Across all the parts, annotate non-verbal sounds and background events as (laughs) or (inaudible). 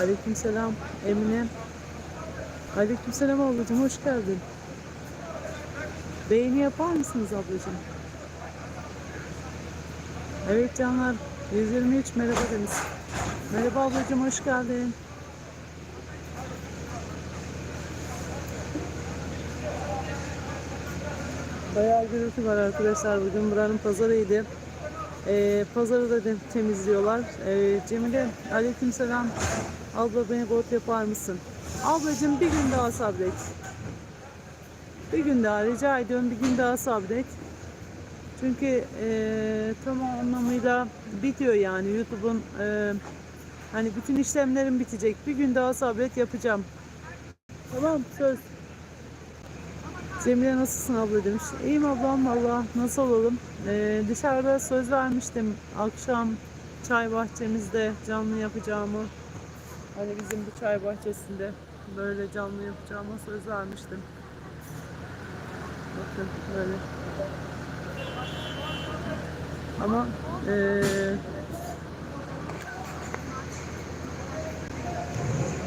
Aleykümselam Emine. Aleykümselam ablacığım hoş geldin. Beğeni yapar mısınız ablacığım? Evet canlar 123 merhaba demiş. Merhaba ablacığım hoş geldin. Bayağı gürültü var arkadaşlar. Bugün buranın pazarıydı. Ee, pazarı da temizliyorlar. Ee, Cemile aleykümselam. Abla beni bot yapar mısın? Ablacığım bir gün daha sabret. Bir gün daha rica ediyorum bir gün daha sabret. Çünkü e, tam anlamıyla bitiyor yani YouTube'un e, hani bütün işlemlerim bitecek. Bir gün daha sabret yapacağım. Tamam söz. Cemile nasılsın abla demiş. İyiyim ablam valla nasıl olalım. Ee, dışarıda söz vermiştim akşam çay bahçemizde canlı yapacağımı. Hani bizim bu çay bahçesinde böyle canlı yapacağıma söz vermiştim. Bakın böyle. Ama eee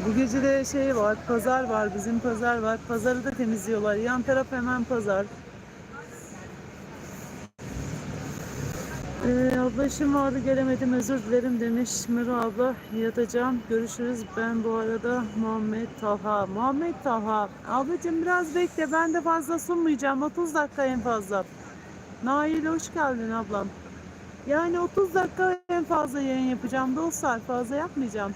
Bu gece de şey var, pazar var, bizim pazar var. Pazarı da temizliyorlar. Yan taraf hemen pazar. Ee, abla işim vardı gelemedim özür dilerim demiş Miro abla. Yatacağım görüşürüz. Ben bu arada Muhammed Talha. Muhammed Talha. Ablacığım biraz bekle. Ben de fazla sunmayacağım. 30 dakika en fazla. Nail hoş geldin ablam. Yani 30 dakika en fazla yayın yapacağım. Dostlar fazla yapmayacağım.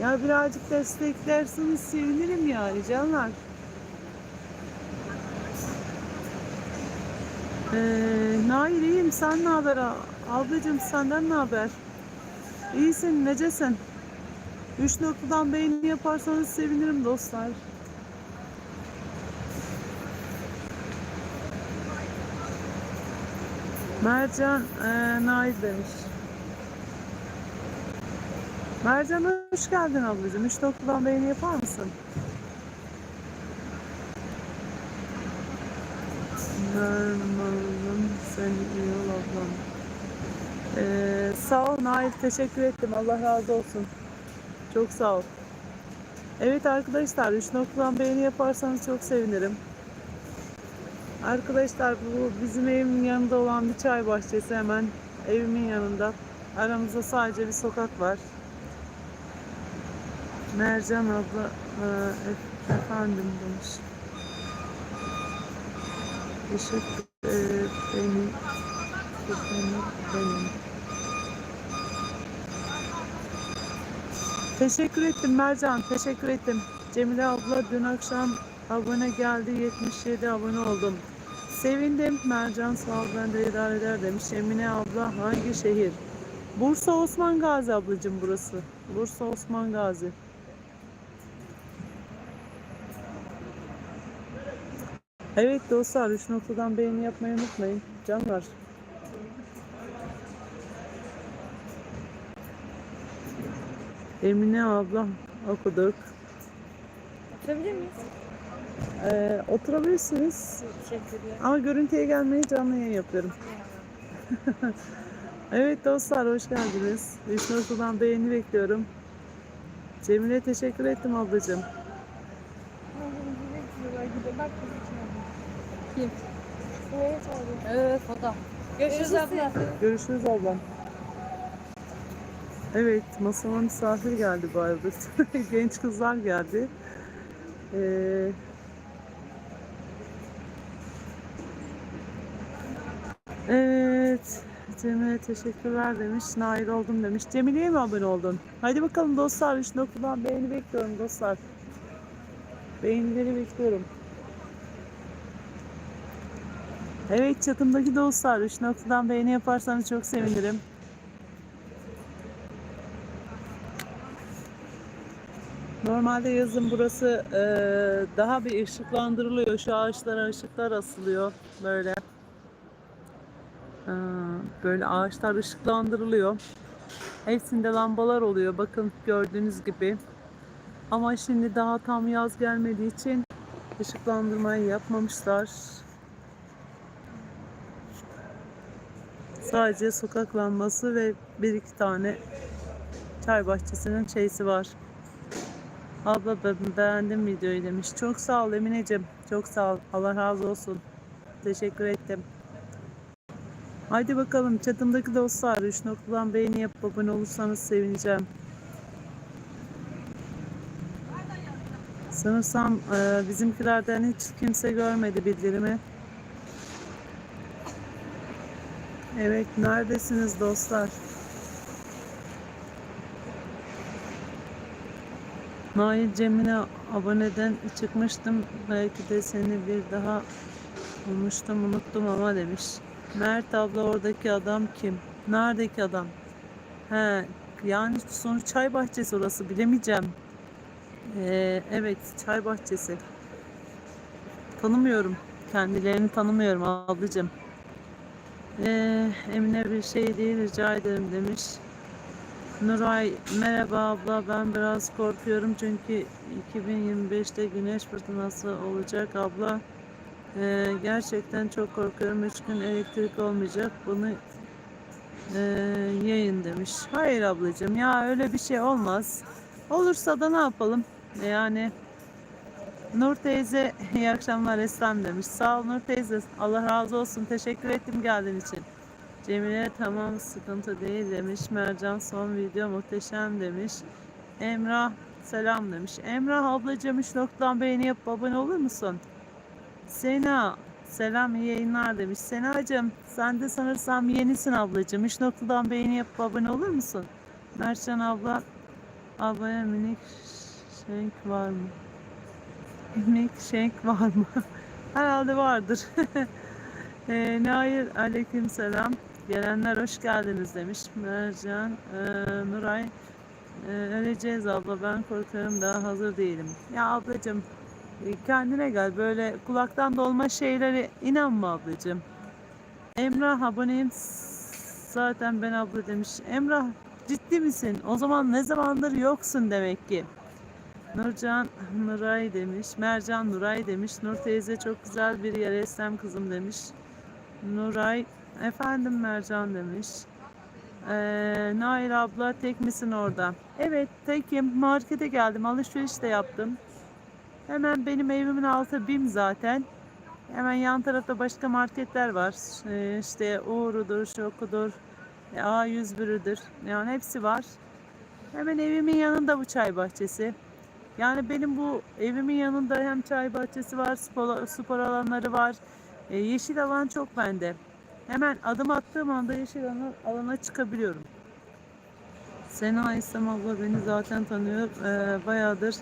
Ya birazcık desteklerseniz sevinirim yani canlar. Ee, Nail iyiyim sen ne haber? Ablacığım senden ne haber? İyisin necesin? Üç noktadan beğeni yaparsanız sevinirim dostlar. Mercan e, Nail demiş. Mercan hoş geldin ablacığım. Üç noktadan beğeni yapar mısın? Merman'ın seni iyi ol ablam. Ee, sağ ol Nail. Teşekkür ettim. Allah razı olsun. Çok sağ ol. Evet arkadaşlar 3 noktadan beğeni yaparsanız çok sevinirim. Arkadaşlar bu bizim evimin yanında olan bir çay bahçesi hemen evimin yanında. Aramızda sadece bir sokak var. Mercan abla e, efendim demiş. Teşekkür benim. Teşekkür ettim Mercan. Teşekkür ettim. Cemile abla dün akşam abone geldi. 77 abone oldum. Sevindim. Mercan sağ ol ben de idare eder demiş. Emine abla hangi şehir? Bursa Osman Gazi ablacığım burası. Bursa Osman Gazi. Evet dostlar 3 noktadan beğeni yapmayı unutmayın. Canlar. Emine abla okuduk. Oturabilir miyiz? Ee, oturabilirsiniz Teşekkürler. ama görüntüye gelmeyi canlı yayın yapıyorum. (laughs) Evet dostlar hoş geldiniz. 3 noktadan beğeni bekliyorum. Cemile teşekkür ettim ablacığım. Bak Kim? Çağırdın? Evet o da. Görüşürüz abla. Görüşürüz ablam. Evet, masama misafir geldi bu arada. (laughs) Genç kızlar geldi. Ee, evet, Cemile teşekkürler demiş. Nail oldum demiş. Cemile'ye mi abone oldun? Hadi bakalım dostlar. 3 noktadan beğeni bekliyorum dostlar. Beğenileri bekliyorum. Evet çatımdaki dostlar 3 noktadan beğeni yaparsanız çok sevinirim. Normalde yazın burası eee, daha bir ışıklandırılıyor. Şu ağaçlara ışıklar asılıyor böyle. Eee, böyle ağaçlar ışıklandırılıyor. Hepsinde lambalar oluyor. Bakın gördüğünüz gibi. Ama şimdi daha tam yaz gelmediği için ışıklandırmayı yapmamışlar. Sadece sokak lambası ve bir iki tane çay bahçesinin şeysi var. Abla ben beğendim videoyu demiş. Çok sağ ol Emineciğim. Çok sağ ol. Allah razı olsun. Teşekkür ettim. Haydi bakalım çatımdaki dostlar 3 noktadan beğeni yapıp abone olursanız sevineceğim. Sanırsam e, bizimkilerden hiç kimse görmedi bildirimi. Evet neredesiniz dostlar? Nail Cemile aboneden çıkmıştım. Belki de seni bir daha bulmuştum unuttum ama demiş. Mert abla oradaki adam kim? Neredeki adam? He, yani sonuç çay bahçesi orası bilemeyeceğim. Ee, evet çay bahçesi. Tanımıyorum. Kendilerini tanımıyorum ablacığım. Ee, Emine bir şey değil rica ederim demiş. Nuray merhaba abla ben biraz korkuyorum çünkü 2025'te güneş fırtınası olacak abla. Ee, gerçekten çok korkuyorum. Üç gün elektrik olmayacak. Bunu ee, yayın demiş. Hayır ablacığım ya öyle bir şey olmaz. Olursa da ne yapalım? Yani Nur teyze (laughs) iyi akşamlar Eslem demiş. Sağ ol Nur teyze. Allah razı olsun. Teşekkür ettim geldiğin için. Cemile tamam sıkıntı değil demiş. Mercan son video muhteşem demiş. Emrah selam demiş. Emrah ablacığım 3 noktadan beğeni yapıp abone olur musun? Sena selam iyi yayınlar demiş. Senacığım sen de sanırsam yenisin ablacığım. 3 noktadan beğeni yapıp abone olur musun? Mercan abla ablaya minik şenk var mı? Şenk var mı? (laughs) Herhalde vardır. (laughs) e, Nair aleyküm selam. Gelenler hoş geldiniz demiş. Mercan e, Nuray e, öleceğiz abla ben korkarım daha hazır değilim. Ya ablacığım e, kendine gel böyle kulaktan dolma şeylere inanma ablacığım. Emrah aboneyim zaten ben abla demiş. Emrah ciddi misin? O zaman ne zamandır yoksun demek ki. Nurcan Nuray demiş. Mercan Nuray demiş. Nur teyze çok güzel bir yer Eslem kızım demiş. Nuray efendim Mercan demiş. Ee, Nail abla tek misin orada? Evet tekim. Markete geldim. Alışveriş de yaptım. Hemen benim evimin altı BİM zaten. Hemen yan tarafta başka marketler var. Ee, işte Uğur'udur, Şoku'dur, A101'üdür. Yani hepsi var. Hemen evimin yanında bu çay bahçesi. Yani benim bu evimin yanında hem çay bahçesi var, spor, spor alanları var. Ee, yeşil alan çok bende. Hemen adım attığım anda yeşil alana, alana çıkabiliyorum. Sena İslam abla beni zaten tanıyor. Ee, bayağıdır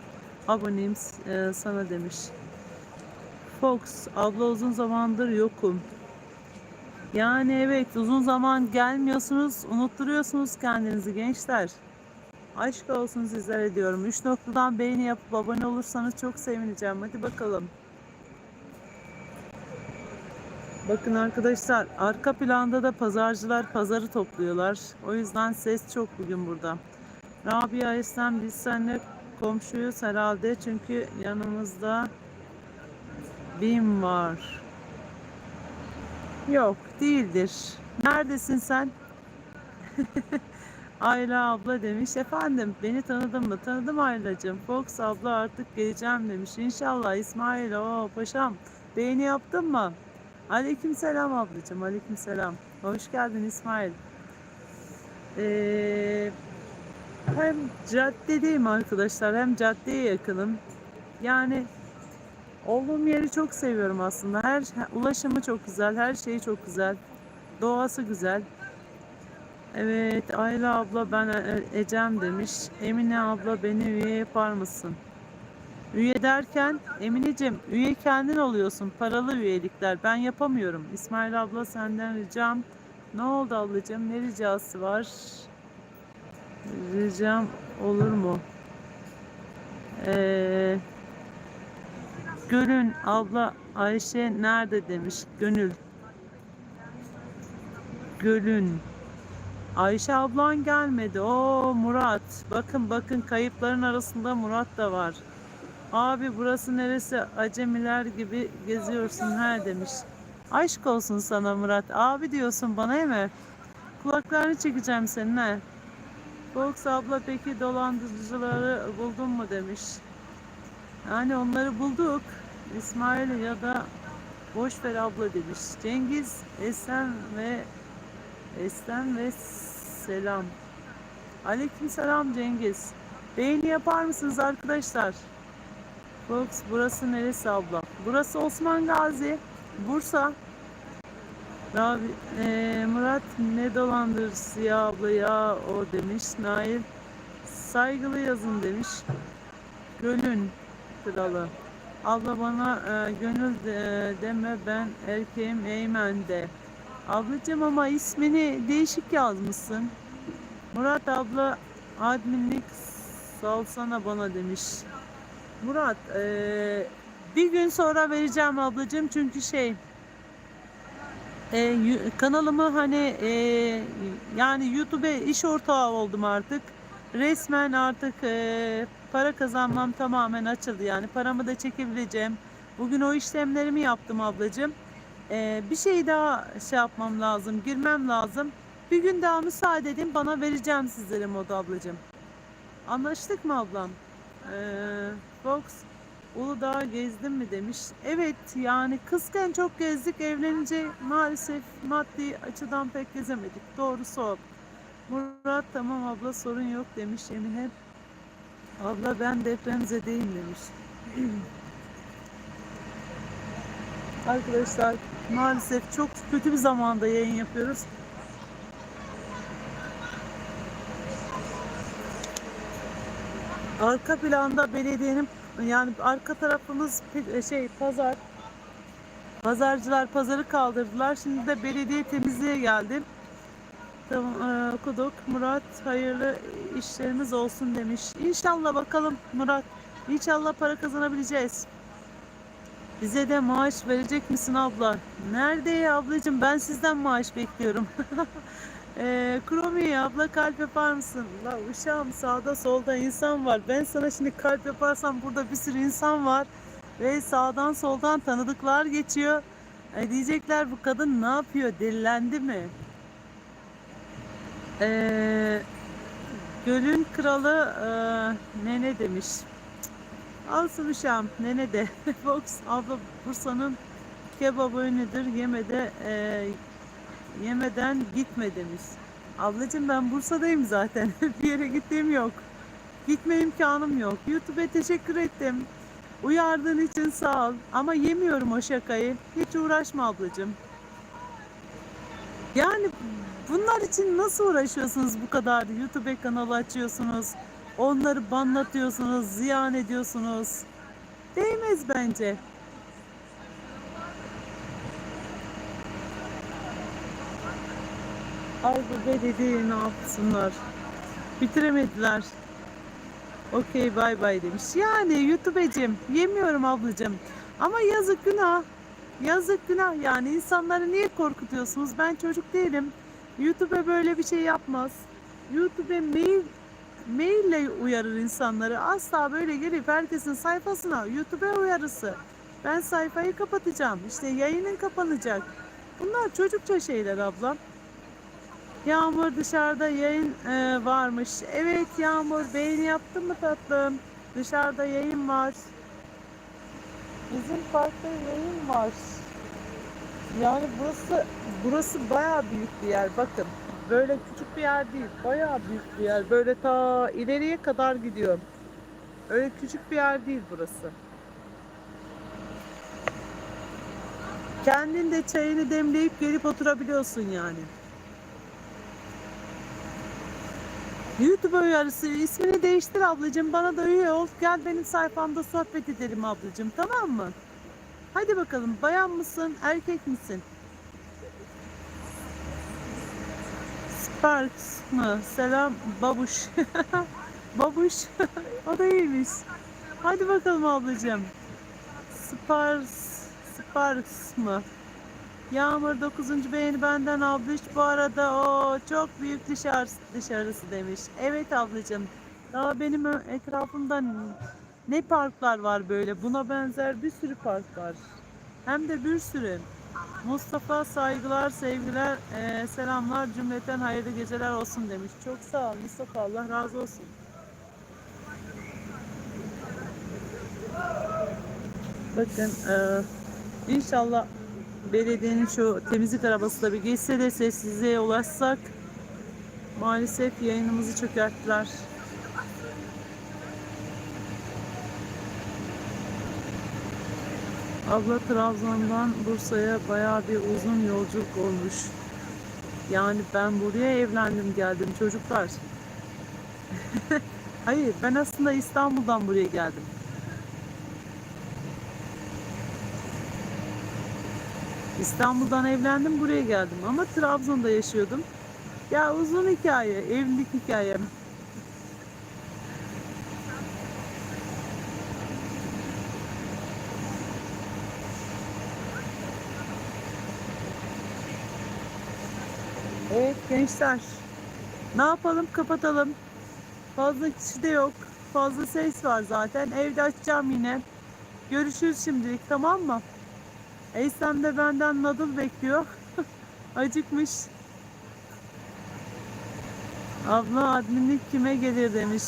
aboneyim e, sana demiş. Fox abla uzun zamandır yokum. Yani evet uzun zaman gelmiyorsunuz, unutturuyorsunuz kendinizi gençler. Aşk olsun sizlere diyorum. 3 noktadan beğeni yapıp abone olursanız çok sevineceğim. Hadi bakalım. Bakın arkadaşlar arka planda da pazarcılar pazarı topluyorlar. O yüzden ses çok bugün burada. Rabia Eslem biz seninle komşuyuz herhalde çünkü yanımızda BİM var. Yok değildir. Neredesin sen? (laughs) Ayla abla demiş. Efendim beni tanıdın mı? Tanıdım Aylacığım. Fox abla artık geleceğim demiş. İnşallah İsmail. o paşam. Beğeni yaptın mı? Aleyküm selam ablacığım. Aleyküm selam. Hoş geldin İsmail. Ee, hem caddedeyim arkadaşlar hem caddeye yakınım. Yani olduğum yeri çok seviyorum aslında. Her ulaşımı çok güzel, her şeyi çok güzel. Doğası güzel. Evet Ayla abla ben E- Ecem demiş. Emine abla beni üye yapar mısın? Üye derken Emineciğim üye kendin oluyorsun. Paralı üyelikler. Ben yapamıyorum. İsmail abla senden ricam. Ne oldu ablacığım? Ne ricası var? Ricam olur mu? Ee, Gönül abla Ayşe nerede demiş. Gönül. Gölün. Ayşe ablan gelmedi. O Murat. Bakın bakın kayıpların arasında Murat da var. Abi burası neresi? Acemiler gibi geziyorsun ha demiş. Aşk olsun sana Murat. Abi diyorsun bana mi? Kulaklarını çekeceğim senin ha. Fox abla peki dolandırıcıları buldun mu demiş. Yani onları bulduk. İsmail ya da boş ver abla demiş. Cengiz Esen ve Esen ve selam. Aleyküm selam Cengiz. Beğeni yapar mısınız arkadaşlar? Fox burası neresi abla? Burası Osman Gazi, Bursa. Rabi, eee, Murat ne dolandırıcısı ya abla ya o demiş. Nail saygılı yazın demiş. Gönül kralı. Abla bana e, gönül de- deme ben erkeğim Eymen de. Ablacığım ama ismini değişik yazmışsın. Murat abla adminlik salsana bana demiş. Murat e, bir gün sonra vereceğim ablacığım çünkü şey e, kanalımı hani e, yani YouTube'e iş ortağı oldum artık. Resmen artık e, para kazanmam tamamen açıldı yani paramı da çekebileceğim. Bugün o işlemlerimi yaptım ablacığım. E, bir şey daha şey yapmam lazım, girmem lazım. Bir gün daha müsaade edin bana vereceğim sizlere modu ablacığım. Anlaştık mı ablam? Ee, Fox Uludağ gezdin mi demiş. Evet yani kızken çok gezdik evlenince maalesef maddi açıdan pek gezemedik. Doğrusu o. Murat tamam abla sorun yok demiş Emine. Abla ben depremzedeyim demiş. (clears throat) Arkadaşlar maalesef çok kötü bir zamanda yayın yapıyoruz. Arka planda belediyenin yani arka tarafımız pe- şey pazar. Pazarcılar pazarı kaldırdılar. Şimdi de belediye temizliğe geldim. Tamam e, okuduk. Murat hayırlı işlerimiz olsun demiş. İnşallah bakalım Murat. İnşallah para kazanabileceğiz. Bize de maaş verecek misin abla? Nerede ya ablacığım? Ben sizden maaş bekliyorum. (laughs) Eee Kromi abla kalp yapar mısın? La uşağım sağda solda insan var. Ben sana şimdi kalp yaparsam burada bir sürü insan var. Ve sağdan soldan tanıdıklar geçiyor. E, diyecekler bu kadın ne yapıyor? Delilendi mi? Eee Gölün kralı eee, nene demiş. Alsın uşağım nene de. (laughs) Fox abla Bursa'nın kebabı ünlüdür. Yemede eee yemeden gitme demiş. Ablacığım ben Bursa'dayım zaten. (laughs) bir yere gittiğim yok. Gitme imkanım yok. YouTube'e teşekkür ettim. Uyardığın için sağ ol. Ama yemiyorum o şakayı. Hiç uğraşma ablacığım. Yani bunlar için nasıl uğraşıyorsunuz bu kadar? YouTube kanalı açıyorsunuz. Onları banlatıyorsunuz, ziyan ediyorsunuz. Değmez bence. Ay bu belediye ne yapsınlar? Bitiremediler. Okey bay bay demiş. Yani YouTube'cim yemiyorum ablacığım. Ama yazık günah. Yazık günah yani insanları niye korkutuyorsunuz? Ben çocuk değilim. YouTube'e böyle bir şey yapmaz. YouTube'e mail maille uyarır insanları. Asla böyle gelip herkesin sayfasına YouTube'e uyarısı. Ben sayfayı kapatacağım. İşte yayının kapanacak. Bunlar çocukça şeyler ablam. Yağmur dışarıda yayın e, varmış. Evet Yağmur beğeni yaptın mı tatlım? Dışarıda yayın var. Bizim parkta yayın var. Yani burası burası bayağı büyük bir yer. Bakın böyle küçük bir yer değil. Bayağı büyük bir yer. Böyle ta ileriye kadar gidiyor. Öyle küçük bir yer değil burası. Kendin de çayını demleyip gelip oturabiliyorsun yani. YouTube uyarısı ismini değiştir ablacığım bana da üye ol gel benim sayfamda sohbet edelim ablacığım tamam mı? Hadi bakalım bayan mısın erkek misin? Sparks mı? Selam babuş. (laughs) babuş (laughs) o da iyiymiş. Hadi bakalım ablacığım. Sparks, Sparks mı? Yağmur 9. beğeni benden ablaş. Bu arada o çok büyük dışarısı, dışarısı demiş. Evet ablacığım. Daha benim etrafımda ne parklar var böyle. Buna benzer bir sürü park var. Hem de bir sürü. Mustafa saygılar, sevgiler, eee, selamlar, cümleten hayırlı geceler olsun demiş. Çok sağ ol Mustafa, Allah razı olsun. Bakın eee, inşallah belediyenin şu temizlik arabası da bir geçse de sessizliğe ulaşsak maalesef yayınımızı çökerttiler. Abla Trabzon'dan Bursa'ya bayağı bir uzun yolculuk olmuş. Yani ben buraya evlendim geldim çocuklar. (laughs) Hayır ben aslında İstanbul'dan buraya geldim. İstanbul'dan evlendim buraya geldim ama Trabzon'da yaşıyordum. Ya uzun hikaye, evlilik hikayem. Evet gençler. Ne yapalım? Kapatalım. Fazla kişi de yok. Fazla ses var zaten. Evde açacağım yine. Görüşürüz şimdilik tamam mı? Eysem de benden nadıl bekliyor. (laughs) Acıkmış. Abla adminlik kime gelir demiş.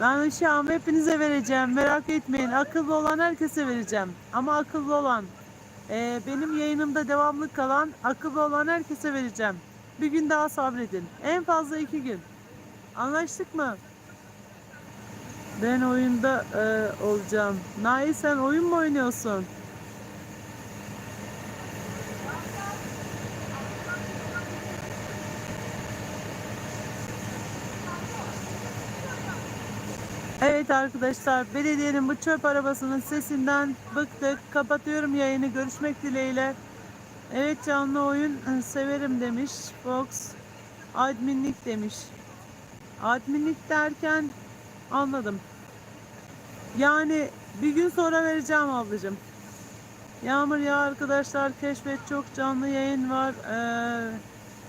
Ben ışığımı hepinize vereceğim. Merak etmeyin. Akıllı olan herkese vereceğim. Ama akıllı olan, e, benim yayınımda devamlı kalan, akıllı olan herkese vereceğim. Bir gün daha sabredin. En fazla iki gün. Anlaştık mı? Ben oyunda e, olacağım. Nail sen oyun mu oynuyorsun? Evet arkadaşlar belediyenin bu çöp arabasının sesinden bıktık. Kapatıyorum yayını. Görüşmek dileğiyle. Evet canlı oyun e, severim demiş. Fox adminlik demiş. Adminlik derken anladım. Yani bir gün sonra vereceğim ablacığım. Yağmur ya arkadaşlar keşfet çok canlı yayın var. Ee,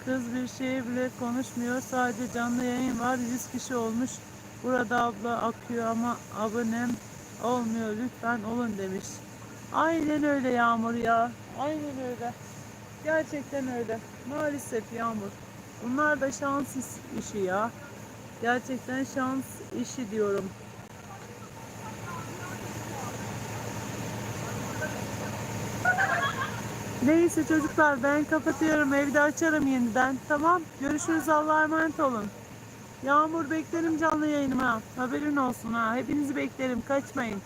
kız bir şey bile konuşmuyor. Sadece canlı yayın var. 100 kişi olmuş. Burada abla akıyor ama abonem olmuyor. Lütfen olun demiş. Aynen öyle Yağmur ya. Aynen öyle. Gerçekten öyle. Maalesef Yağmur. Bunlar da şans işi ya. Gerçekten şans işi diyorum. Neyse çocuklar ben kapatıyorum. Evde açarım yeniden. Tamam. Görüşürüz. Allah'a emanet olun. Yağmur beklerim canlı yayınıma. Haberin olsun ha. Hepinizi beklerim. Kaçmayın.